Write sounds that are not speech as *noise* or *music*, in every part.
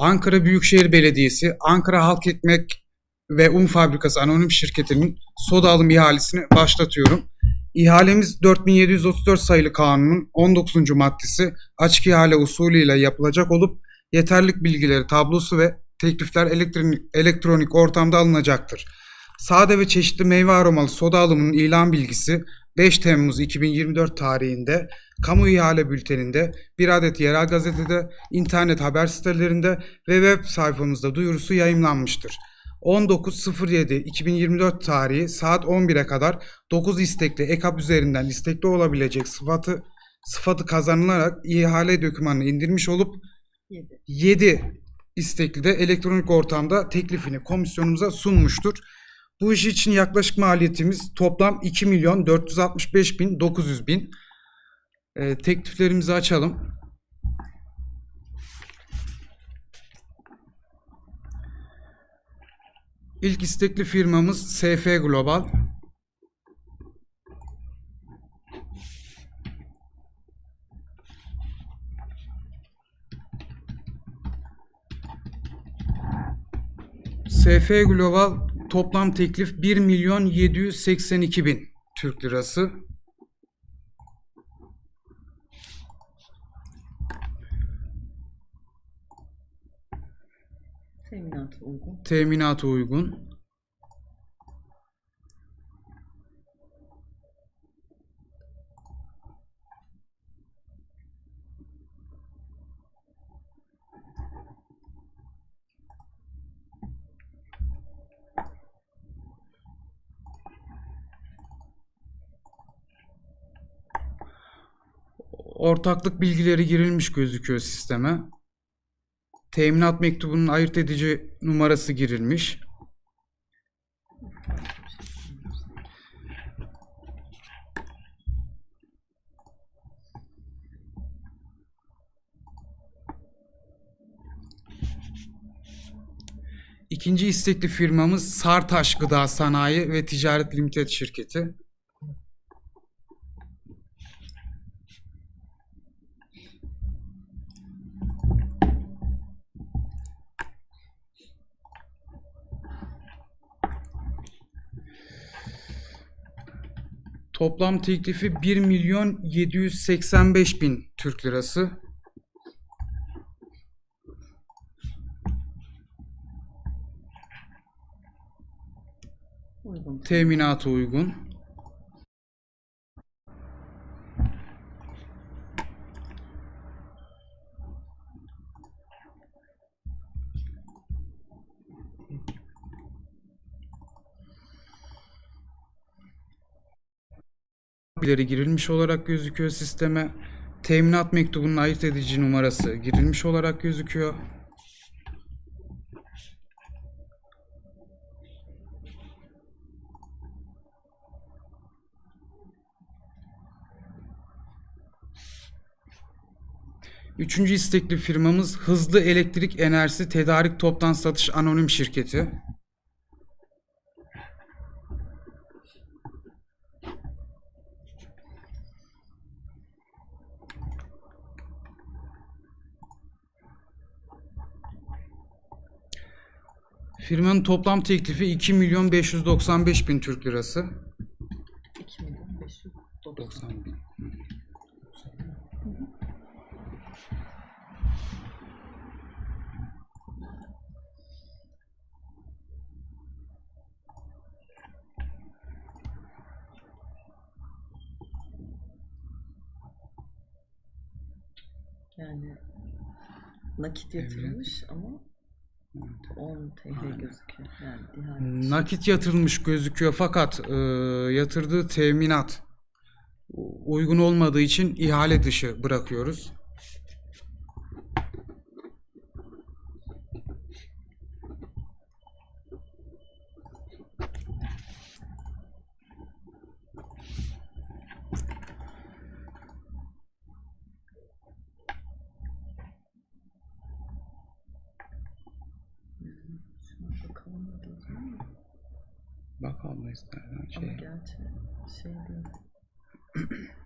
Ankara Büyükşehir Belediyesi, Ankara Halk Ekmek ve Un Fabrikası Anonim Şirketi'nin soda alım ihalesini başlatıyorum. İhalemiz 4734 sayılı kanunun 19. maddesi açık ihale usulüyle yapılacak olup yeterlik bilgileri tablosu ve teklifler elektronik, elektronik ortamda alınacaktır. Sade ve çeşitli meyve aromalı soda alımının ilan bilgisi 5 Temmuz 2024 tarihinde kamu ihale bülteninde, bir adet yerel gazetede, internet haber sitelerinde ve web sayfamızda duyurusu yayımlanmıştır. 19.07.2024 tarihi saat 11'e kadar 9 istekli EKAP üzerinden istekli olabilecek sıfatı sıfatı kazanılarak ihale dokümanını indirmiş olup 7 istekli de elektronik ortamda teklifini komisyonumuza sunmuştur. Bu iş için yaklaşık maliyetimiz toplam 2 milyon 465 bin 900 bin. Ee, tekliflerimizi açalım. İlk istekli firmamız SF Global. SF Global toplam teklif 1 milyon 782 bin Türk lirası. Teminatı uygun. Teminata uygun. Ortaklık bilgileri girilmiş gözüküyor sisteme. Teminat mektubunun ayırt edici numarası girilmiş. İkinci istekli firmamız Sartaş Gıda Sanayi ve Ticaret Limited şirketi. Toplam teklifi 1 milyon 785 bin Türk lirası. Uygun. Teminata uygun. Bilgileri girilmiş olarak gözüküyor sisteme. Teminat mektubunun ayırt edici numarası girilmiş olarak gözüküyor. Üçüncü istekli firmamız Hızlı Elektrik Enerjisi Tedarik Toptan Satış Anonim Şirketi. Firmanın toplam teklifi 2 milyon 595 bin Türk lirası. 2 milyon 590. 90 bin. Yani nakit yatırılmış ama 10 TL gözüküyor. Yani. Nakit yatırılmış gözüküyor fakat e, yatırdığı teminat uygun olmadığı için ihale dışı bırakıyoruz. Ama, Bakalım istersen ama şey. gerçi şey değil. *clears throat*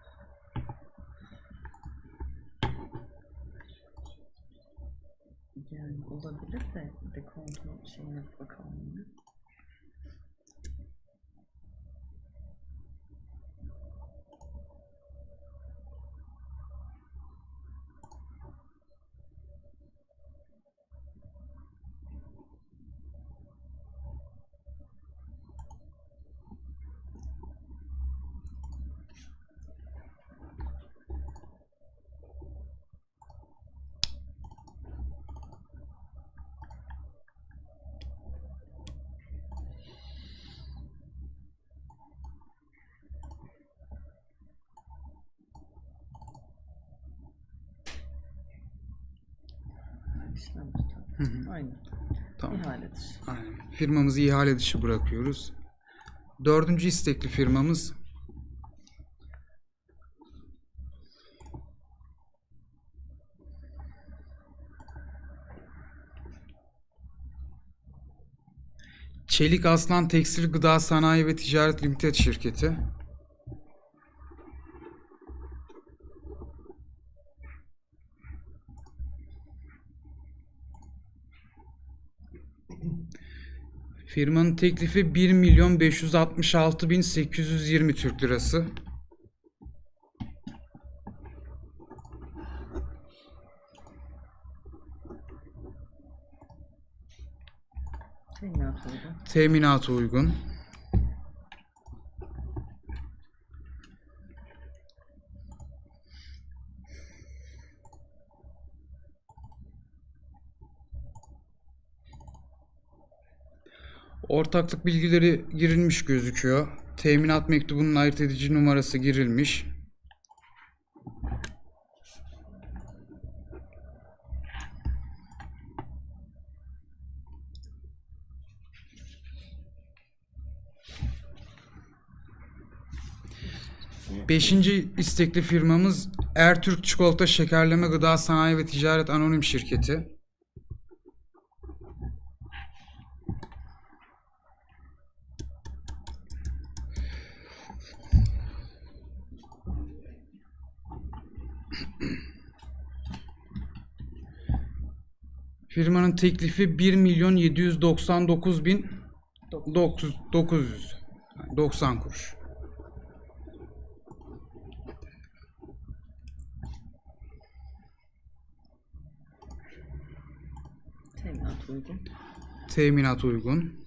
Yani olabilir de dekontu şeyine bakalım. bir. İşlem tutar. Hı hı. Aynı. Tamam. İhale dışı. Aynen. Firmamızı ihale dışı bırakıyoruz. Dördüncü istekli firmamız Çelik Aslan Tekstil Gıda Sanayi ve Ticaret Limited şirketi. Firmanın teklifi 1 milyon 566 bin 820 Türk lirası. Teminat uygun. Teminatı uygun. Ortaklık bilgileri girilmiş gözüküyor. Teminat mektubunun ayırt edici numarası girilmiş. Beşinci istekli firmamız Ertürk Çikolata Şekerleme Gıda Sanayi ve Ticaret Anonim Şirketi. Firmanın teklifi 1 milyon 799 bin 900 900 90 kuruş. Teminat uygun. Teminat uygun.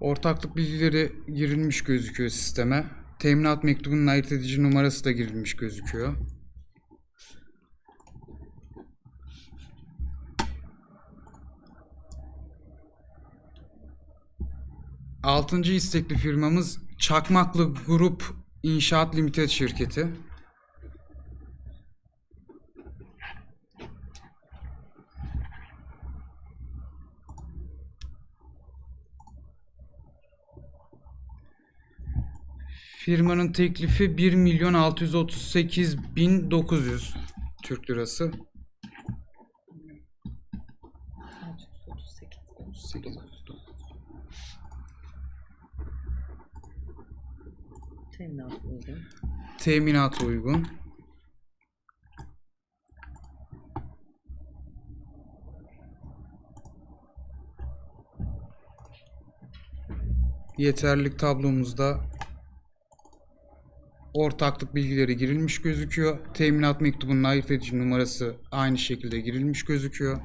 Ortaklık bilgileri girilmiş gözüküyor sisteme. Teminat mektubunun ayırt edici numarası da girilmiş gözüküyor. Altıncı istekli firmamız Çakmaklı Grup İnşaat Limited şirketi. Firmanın teklifi 1 milyon 638 bin 900 Türk lirası. 638. Teminat uygun. Teminat uygun. Yeterlilik tablomuzda ortaklık bilgileri girilmiş gözüküyor. Teminat mektubunun ayırt edici numarası aynı şekilde girilmiş gözüküyor.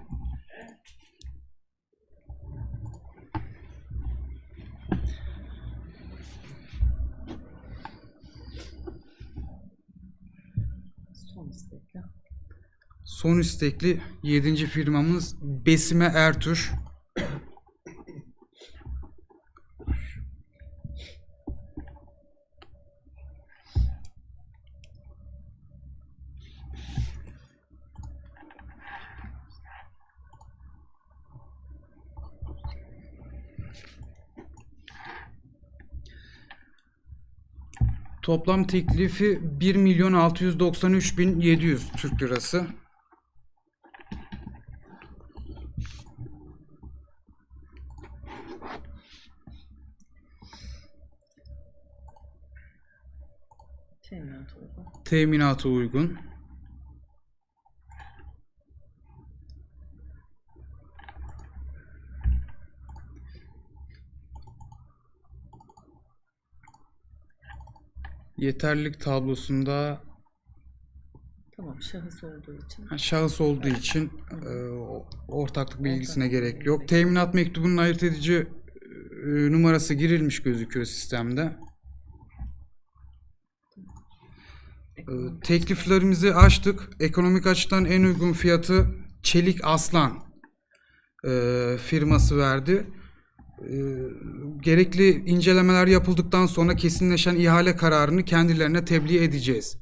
Son istekli. Son istekli 7. firmamız Besime Ertuş. Toplam teklifi 1 milyon 693 bin 700 Türk lirası. Teminata uygun. Teminata uygun. Yeterlilik tablosunda Tamam şahıs olduğu için. Ha, Şahıs olduğu için e, ortaklık bilgisine gerek yok. Teminat mektubunun ayırt edici e, numarası girilmiş gözüküyor sistemde. E, tekliflerimizi açtık. Ekonomik açıdan en uygun fiyatı Çelik Aslan e, firması verdi. E, gerekli incelemeler yapıldıktan sonra kesinleşen ihale kararını kendilerine tebliğ edeceğiz.